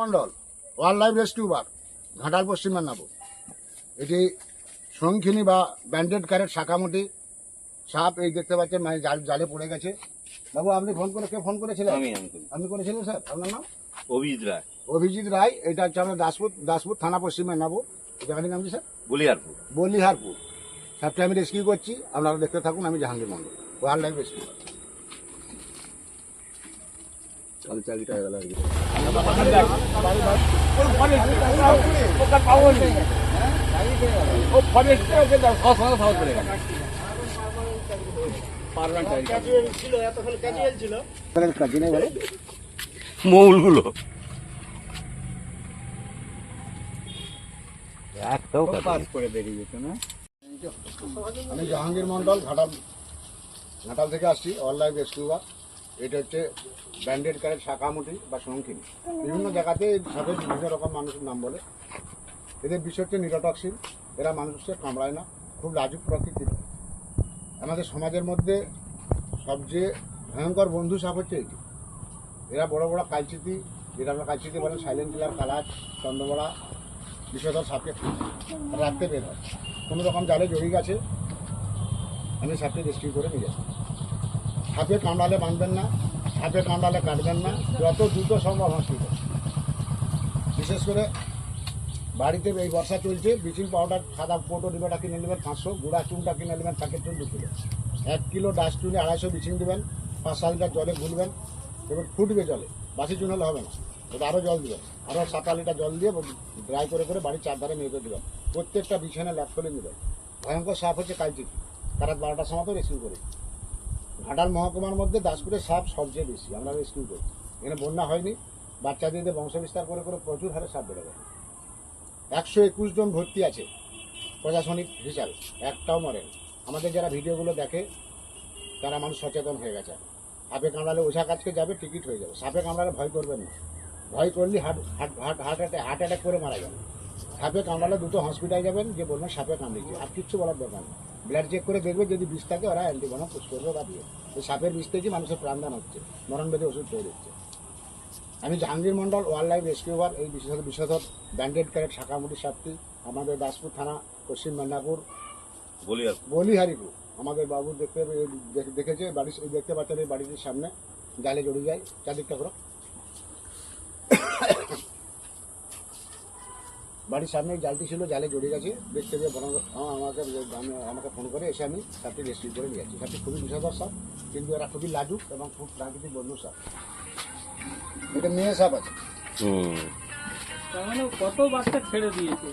Mondal wild life রেস্কিউবার ঘাটাল পশ্চিম মেদিনীপুর। এটি শঙ্খিনী বা ব্যান্ডেড কারের শাখামুটি। সাপ এই দেখতে পাচ্ছেন মানে জাল জালে পড়ে গেছে। বাবু আপনি ফোন করে কে ফোন করেছিলেন? আমি আমি আপনি করেছিলেন স্যার আপনার নাম? অভিজিৎ রায়। অভিজিৎ রায় এটা হচ্ছে আমরা দাসপুর দাসপুর থানা পশ্চিম মেদিনীপুর। জায়গাটির নাম কি স্যার বলিয়ারপুর বলিহারপুর। সাপটা আমি রেস্কিউ করছি। আপনারা দেখতে থাকুন আমি Jahangir Mondal wild life rescue কাজে নেই বলে মৌলগুলো। আমি জাহাঙ্গীর মন্ডল ঘাটাল ঘাটাল থেকে আসছি অনলাইন রেস্কিউবার এটা হচ্ছে ব্যান্ডেড কারের শাখামুটি বা শঙ্কিনী বিভিন্ন জায়গাতে সাপের বিভিন্ন রকম মানুষের নাম বলে। এদের বিষয় হচ্ছে নিরটক্সিন এরা মানুষকে কামড়ায় না, খুব লাজুক প্রকৃতির। আমাদের সমাজের মধ্যে সবচেয়ে ভয়ঙ্কর বন্ধু সাপ হচ্ছে এটি। এরা বড় বড় কালচিতি যেটা আমরা কালচিতি বলেন সাইলেন্ট কিলার কালার চন্দ্রবড়া, বিষধর সাপকে রাখতে বের হয়। কোনো রকম জালে জড়িয়ে গেছে, আমি সাপকে রেস্কিউ করে নিয়ে যাচ্ছি। সাপে কামড়ালে বাঁধবেন না, সাপে কামড়ালে কাটবেন না, যত দ্রুত সম্ভব হসপিটাল বিশেষ করে বাড়িতে এই বর্ষা চলছে, ব্লিচিং পাউডার, সাদা পোটো ডিবাটা কিনে নেবেন পাঁচশো, গুঁড়া চুনটা কিনে নেবেন প্যাকেট চুন দু কিলো। এক কিলো ডাস্ট চুনে আড়াইশো ব্লিচিং দেবেন, পাঁচ সাত লিটার জলে গুলবেন এবার ফুটবে জলে। বাসি চুন হলে হবে না ওটা আরও জল দেবেন। আরও সাত আট লিটার জল দিয়ে ড্রাই করে করে বাড়ির চারধারে মেয়ে দেবেন। প্রত্যেকটা বিছানা ল্যাপ নেবেন। ভয়ঙ্কর সাপ হচ্ছে কালচিকি তারা বারোটার সময় তো রেস্কিউ করি। ঘাটাল মহকুমার মধ্যে দাসপুরের সাপ সবচেয়ে বেশি, আমরা রেস্কিউ করি এখানে বন্যা হয়নি বাচ্চাদের বংশ বিস্তার করে করে প্রচুর হারে সাপ বেড়ে গেছে। একশো একুশ জন ভর্তি আছে, প্রশাসনিক হিসাবে, একটাও মরেন। আমাদের যারা ভিডিওগুলো দেখে, তারা মানুষ সচেতন হয়ে গেছে। সাপে কামড়ালে ওঝা কাছকে যাবে, টিকিট হয়ে যাবে। সাপে কামড়ালে ভয় করবেন না। ভয় করলে heart heart heart attack heart attack করে মারা যাবে। সাপে কামড়ালে দুটো হসপিটালে যাবেন যে বলবেন সাপে কামড়েছে। আর কিচ্ছু বলার দরকার নেই। ব্লাড চেক করে দেখবে যদি বিষ থাকে ওরা অ্যান্টিবনম পুষ করবে বা দিয়ে। এই সাপের বিষ থেকে মানুষের প্রাণদান হচ্ছে মরণবেদী ওষুধ তৈরি হচ্ছে আমি জাহাঙ্গীর মন্ডল ওয়াইল্ড লাইফ রেস্কিউবার এই বিশেষত বিশেষত ব্যান্ডেড ক্যারেট শাখামুটি সাপটি আমাদের দাসপুর থানা পশ্চিম মেদিনীপুর বলিহারিপুর। আমাদের বাবু দেখতে দেখেছে বাড়ি দেখতে পাচ্ছেন এই বাড়িটির সামনে জালে জড়িয়ে যায় চারদিকটা করো বাড়ির সামনে জালটি ছিল জালে জড়িয়ে গেছে। দেখতে পেয়ে বরং আমাকে আমি আমাকে ফোন করে এসে আমি সাপটি রেস্কিউ করে নিয়ে যাচ্ছি। সাপটি খুবই বিষাদার সাপ কিন্তু এরা খুবই লাজুক এবং খুব প্রাকৃতিক বন্ধু সাপ এটা মেয়ে সাপ আছে। হুম। তার মানে কত বাচ্চা ছেড়ে দিয়েছে?